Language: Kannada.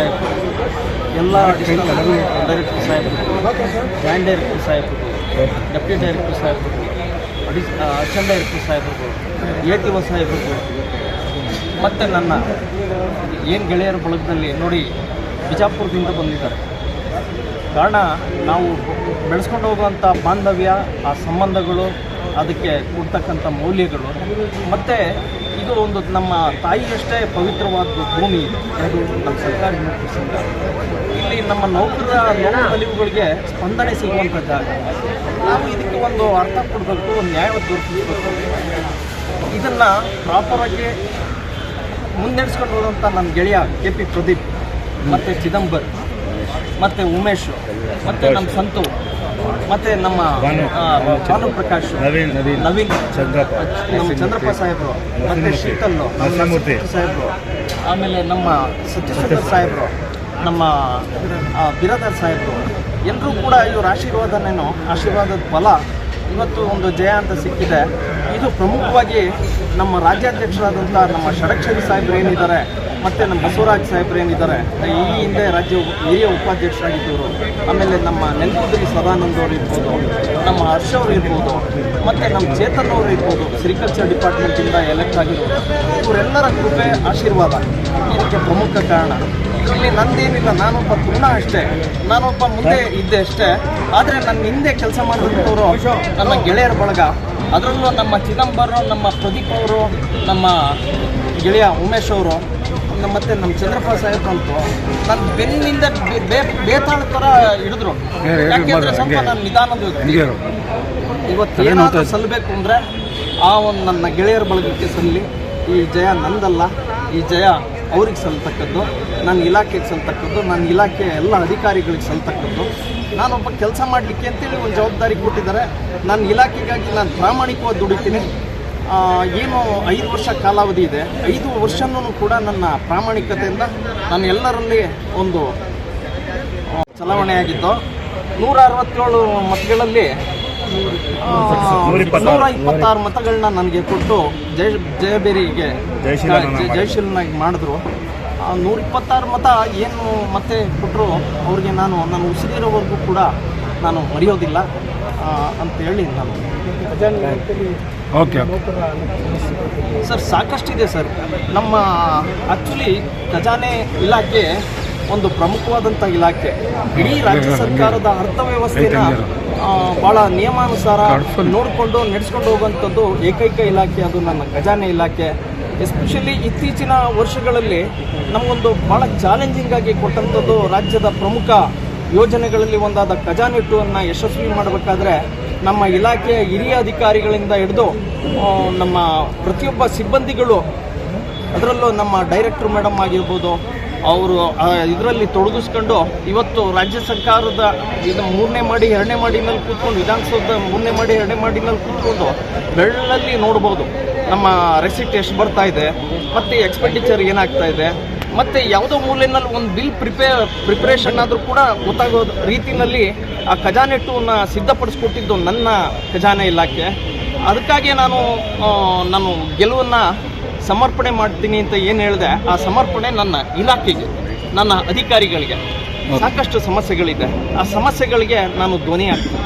ಸಾಹೇಬರು ಎಲ್ಲ ಡೈರೆಕ್ಟರ್ ಸಾಹೇಬರು ಜಾಯಿಂಟ್ ಡೈರೆಕ್ಟರ್ ಸಾಹೇಬರು ಡೆಪ್ಟಿ ಡೈರೆಕ್ಟರ್ ಸಾಹೇಬರು ಅಡಿ ಅಸಿಸ್ಟೆಂಟ್ ಡೈರೆಕ್ಟರ್ ಸಾಹೇಬರು ಎ ಟಿ ಒ ಸಾಹೇಬರು ಮತ್ತು ನನ್ನ ಏನು ಗೆಳೆಯರ ಬಳಗದಲ್ಲಿ ನೋಡಿ ಬಿಜಾಪುರದಿಂದ ಬಂದಿದ್ದಾರೆ. ಕಾರಣ ನಾವು ಬೆಳೆಸ್ಕೊಂಡು ಹೋಗುವಂಥ ಬಾಂಧವ್ಯ, ಆ ಸಂಬಂಧಗಳು, ಅದಕ್ಕೆ ಕೊಡ್ತಕ್ಕಂಥ ಮೌಲ್ಯಗಳು, ಮತ್ತು ಇದು ಒಂದು ನಮ್ಮ ತಾಯಿಯಷ್ಟೇ ಪವಿತ್ರವಾದ ಭೂಮಿ. ಅದು ನಮ್ಮ ಸರ್ಕಾರಿ ನೌಕರಿ ಇಲ್ಲಿ ನಮ್ಮ ನೌಕರರ ನಲಿವುಗಳಿಗೆ ಸ್ಪಂದನೆ ಸಿಗುವಂಥ ಜಾಗ. ನಾವು ಇದಕ್ಕೆ ಒಂದು ಅರ್ಥ ಕೊಡಬೇಕು, ಒಂದು ನ್ಯಾಯ ದೊರಕಿಸಬೇಕು. ಇದನ್ನು ಪ್ರಾಪರಾಗಿ ಮುನ್ನಡೆಸ್ಕೊಂಡು ಹೋದಂಥ ನನ್ನ ಗೆಳೆಯ ಕೆ ಪಿ ಪ್ರದೀಪ್ ಮತ್ತು ಚಿದಂಬರ್. ಮತ್ತು ಉಮೇಶ್ ಮತ್ತು ನಮ್ಮ ಸಂತು ಮತ್ತು ನಮ್ಮ ಆ, ಭಾನು ಪ್ರಕಾಶ್ ನವೀನ್ ಚಂದ್ರಪ್ಪ ನಮ್ಮ ಚಂದ್ರಪ್ಪ ಸಾಹೇಬ್ರು ಮತ್ತೆ ಶೀತಲ್ಲು ಸಾಹೇಬ್ರು ಆಮೇಲೆ ನಮ್ಮ ಸತ್ಯ ಸಾಹೇಬ್ರು ನಮ್ಮ ಬಿರಾದರ್ ಸಾಹೇಬರು ಎಲ್ಲರೂ ಕೂಡ ಇವ್ರ ಆಶೀರ್ವಾದನೇನು ಆಶೀರ್ವಾದದ ಬಲ ಇವತ್ತು ಒಂದು ಜಯ ಅಂತ ಸಿಕ್ಕಿದೆ. ಇದು ಪ್ರಮುಖವಾಗಿ ನಮ್ಮ ರಾಜ್ಯಾಧ್ಯಕ್ಷರಾದಂಥ ನಮ್ಮ ಷಡಕ್ಷರಿ ಸಾಹೇಬ್ರು ಏನಿದ್ದಾರೆ ಮತ್ತು ನಮ್ಮ ಬಸವರಾಜ್ ಸಾಹೇಬ್ರು ಏನಿದ್ದಾರೆ, ಈ ಹಿಂದೆ ರಾಜ್ಯ ಹಿರಿಯ ಉಪಾಧ್ಯಕ್ಷರಾಗಿದ್ದವರು, ಆಮೇಲೆ ನಮ್ಮ ನೆನಪುದ್ರಿ ಸದಾನಂದ ಅವರು ಇರ್ಬೋದು, ನಮ್ಮ ಹರ್ಷ ಅವರು ಇರ್ಬೋದು, ಮತ್ತು ನಮ್ಮ ಚೇತನ್ ಅವರು ಇರ್ಬೋದು ಸಿರಿಕಲ್ಚರ್ ಡಿಪಾರ್ಟ್ಮೆಂಟಿಂದ ಎಲೆಕ್ಟ್ ಆಗಿರ್ಬೋದು ಇವರೆಲ್ಲರ ಕೃಪೆ, ಆಶೀರ್ವಾದ ಇದಕ್ಕೆ ಪ್ರಮುಖ ಕಾರಣ. ಇಲ್ಲಿ ನಂದೇನಿಲ್ಲ, ನಾನೊಬ್ಬ ಪುಣ್ಣ ಅಷ್ಟೇ, ನಾನೊಬ್ಬ ಮುಂದೆ ಇದ್ದೆ ಅಷ್ಟೇ, ಆದರೆ ನನ್ನ ಹಿಂದೆ ಕೆಲಸ ಮಾಡಿದಂಥವರು ನನ್ನ ಗೆಳೆಯರ ಬಳಗ. ಅದರಲ್ಲೂ ನಮ್ಮ ಚಿದಂಬರ ನಮ್ಮ ಪ್ರದೀಪ್ ಅವರು, ನಮ್ಮ ಗೆಳೆಯ ಉಮೇಶ್ ಅವರು ನಮ್ಮ- ಮತ್ತೆ ನಮ್ಮ ಚಂದ್ರಪ್ಪ ಸಾಹೇಬ್ ಅಂತು ನನ್ನ ಬೆನ್ನಿಂದ ಬೇತಾಳ ಥರ ಹಿಡಿದ್ರು. ಯಾಕೆಂದ್ರೆ ಸ್ವಲ್ಪ ನಾನು ನಿಧಾನದ ಇವತ್ತು ಏನಾದರೂ ಸಲ್ಲಬೇಕು ಅಂದರೆ ಆ ಒಂದು ನನ್ನ ಗೆಳೆಯರ ಬಳಗಕ್ಕೆ ಸಲ್ಲಿ ಈ ಜಯ ನಂದಲ್ಲ. ಈ ಜಯ ಅವ್ರಿಗೆ ಸಲ್ತಕ್ಕದ್ದು ನನ್ನ ಇಲಾಖೆಗೆ ಸಲ್ತಕ್ಕದ್ದು ನನ್ನ ಇಲಾಖೆ ಎಲ್ಲ ಅಧಿಕಾರಿಗಳಿಗೆ ಸಲ್ತಕ್ಕದ್ದು. ನಾನೊಬ್ಬ ಕೆಲಸ ಮಾಡಲಿಕ್ಕೆ ಅಂತೇಳಿ ಒಂದು ಜವಾಬ್ದಾರಿ ಕೊಟ್ಟಿದ್ದಾರೆ. ನನ್ನ ಇಲಾಖೆಗಾಗಿ ನಾನು ಪ್ರಾಮಾಣಿಕವಾಗಿ ದುಡಿತೀನಿ. ಏನು ಐದು ವರ್ಷ ಕಾಲಾವಧಿ ಇದೆ. ಐದು ವರ್ಷನೂ ಕೂಡ ನನ್ನ ಪ್ರಾಮಾಣಿಕತೆಯಿಂದ ನಾನು ಎಲ್ಲರಲ್ಲಿ ಒಂದು ಚಲಾವಣೆಯಾಗಿದ್ದು. ನೂರ ಅರವತ್ತೇಳು ಮತಗಳಲ್ಲಿ ನೂರ ಇಪ್ಪತ್ತಾರು. ಮತಗಳನ್ನ ನನಗೆ ಕೊಟ್ಟು ಜಯ ಜಯಬೇರಿಗೆ ಜಯಶೀಲನ ಜಯ- ಜಯಶೀಲನಾಗಿ ಮಾಡಿದ್ರು. ನೂರ ಇಪ್ಪತ್ತಾರು ಮತ ಏನು ಮತ್ತೆ ಕೊಟ್ಟರು ಅವ್ರಿಗೆ ನಾನು ನಾನು ಉಸಿರಿರೋವರೆಗೂ ಕೂಡ ನಾನು ಮರೆಯೋದಿಲ್ಲ ಆ, ಅಂತ ಹೇಳಿ ನಾನು. ಓಕೆ ಸರ್ ಸಾಕಷ್ಟಿದೆ ಸರ್. ನಮ್ಮ ಆ್ಯಕ್ಚುಲಿ ಖಜಾನೆ ಇಲಾಖೆ ಒಂದು ಪ್ರಮುಖವಾದಂಥ ಇಲಾಖೆ. ಇಡೀ ರಾಜ್ಯ ಸರ್ಕಾರದ ಅರ್ಥವ್ಯವಸ್ಥೆನ ಭಾಳ ನಿಯಮಾನುಸಾರ ನೋಡಿಕೊಂಡು ನಡೆಸ್ಕೊಂಡು ಹೋಗುವಂಥದ್ದು ಏಕೈಕ ಇಲಾಖೆ ಅದು ನನ್ನ ಖಜಾನೆ ಇಲಾಖೆ. ಎಸ್ಪೆಷಲಿ ಇತ್ತೀಚಿನ ವರ್ಷಗಳಲ್ಲಿ ನಮಗೊಂದು ಭಾಳ ಚಾಲೆಂಜಿಂಗ್ ಆಗಿ ಕೊಟ್ಟಂಥದ್ದು ರಾಜ್ಯದ ಪ್ರಮುಖ ಯೋಜನೆಗಳಲ್ಲಿ ಒಂದಾದ ಖಜಾನೆ ಟೂವನ್ನು ಯಶಸ್ವಿ ಮಾಡಬೇಕಾದ್ರೆ ನಮ್ಮ ಇಲಾಖೆಯ ಹಿರಿಯ ಅಧಿಕಾರಿಗಳಿಂದ ಹಿಡಿದು ನಮ್ಮ ಪ್ರತಿಯೊಬ್ಬ ಸಿಬ್ಬಂದಿಗಳು, ಅದರಲ್ಲೂ ನಮ್ಮ ಡೈರೆಕ್ಟರ್ ಮೇಡಮ್ ಆಗಿರ್ಬೋದು, ಅವರು ಇದರಲ್ಲಿ ತೊಡಗಿಸ್ಕೊಂಡು ಇವತ್ತು ರಾಜ್ಯ ಸರ್ಕಾರದ ಇದು ಮೂರನೇ ಮಾಡಿ, ಎರಡನೇ ಮಾಡಿನಲ್ಲಿ ಕೂತ್ಕೊಂಡು ವಿಧಾನಸೌಧ ಮೂರನೇ ಮಾಡಿ, ಎರಡನೇ ಮಾಡಿನಲ್ಲಿ ಕೂತ್ಕೊಂಡು ಬೆಳ್ಳಲ್ಲಿ ನೋಡ್ಬೋದು. ನಮ್ಮ ರೆಸಿಟ್ ಎಷ್ಟು ಬರ್ತಾ ಇದೆ, ಮತ್ತು ಎಕ್ಸ್ಪೆಂಡಿಚರ್ ಏನಾಗ್ತಾ ಇದೆ. ಮತ್ತು ಯಾವುದೋ ಮೂಲೆಯಲ್ಲಿ ಒಂದು ಬಿಲ್ ಪ್ರಿಪೇರ್ ಪ್ರಿಪ್ರೇಷನ್ ಆದರೂ ಕೂಡ ಗೊತ್ತಾಗೋ ರೀತಿಯಲ್ಲಿ ಆ ಖಜಾನೆ ಟೂನ ಸಿದ್ಧಪಡಿಸ್ಕೊಟ್ಟಿದ್ದು ನನ್ನ ಖಜಾನೆ ಇಲಾಖೆ. ಅದಕ್ಕಾಗಿ ನಾನು ನಾನು ಗೆಲುವನ್ನು ಸಮರ್ಪಣೆ ಮಾಡ್ತೀನಿ ಅಂತ ಏನು ಹೇಳಿದೆ, ಆ ಸಮರ್ಪಣೆ ನನ್ನ ಇಲಾಖೆಗೆ, ನನ್ನ ಅಧಿಕಾರಿಗಳಿಗೆ. ಸಾಕಷ್ಟು ಸಮಸ್ಯೆಗಳಿದೆ. ಆ ಸಮಸ್ಯೆಗಳಿಗೆ ನಾನು ಧ್ವನಿ ಆಗ್ತೀನಿ